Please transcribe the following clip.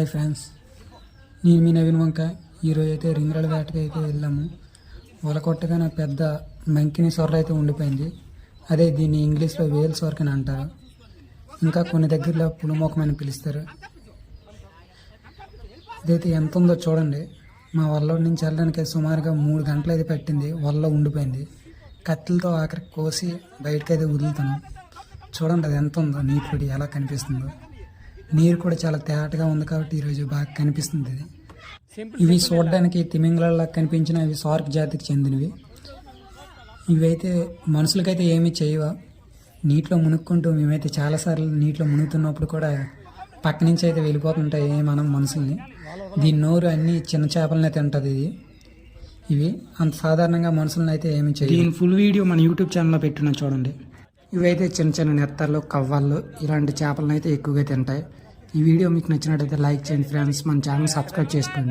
Hi friends నేను మీ నవీన్ వంక ఈరోజు అయితే రింగరాల వేటకి అయితే వెళ్ళాము. వల కొట్టగానే పెద్ద మంకిని సొర్ర అయితే ఉండిపోయింది. అదే దీన్ని ఇంగ్లీష్లో వేల్ సొర్క్ అని అంటారు. ఇంకా కొన్ని దగ్గరలో పులుమోకం అని పిలుస్తారు. ఇదైతే ఎంత ఉందో చూడండి. మా వల్ల నుంచి వెళ్ళడానికి సుమారుగా మూడు గంటలు అయితే పట్టింది. వల్ల ఉండిపోయింది. కత్తులతో ఆఖరికి కోసి బయటకు అయితే వదులుతున్నాం. చూడండి అది ఎంత ఉందో నీటి పొడి ఎలా కనిపిస్తుందో. నీరు కూడా చాలా తేటగా ఉంది కాబట్టి ఈరోజు బాగా కనిపిస్తుంది ఇది. ఇవి చూడడానికి తిమింగళలా కనిపించిన ఇవి సార్క్ జాతికి చెందినవి. ఇవైతే మనుషులకైతే ఏమీ చేయవు. నీటిలో మునుక్కుంటూ మేమైతే చాలాసార్లు నీటిలో మునుగుతున్నప్పుడు కూడా పక్క నుంచి అయితే వెళ్ళిపోతుంటాయి మనం మనుషుల్ని. దీని నోరు అన్ని చిన్న చేపలనే తింటుంది ఇది. ఇవి అంత సాధారణంగా మనుషులను అయితే ఏమి చేయాలి దీని ఫుల్ వీడియో మన యూట్యూబ్ ఛానల్లో పెట్టున్నా చూడండి. ఇవైతే చిన్న చిన్న నెత్తలు కవ్వాళ్ళు ఇలాంటి చేపలను అయితే ఎక్కువగా తింటాయి. ఈ వీడియో మీకు నచ్చినట్టయితే లైక్ చేయండి ఫ్రెండ్స్. మన ఛానల్ సబ్స్క్రైబ్ చేసుకోండి.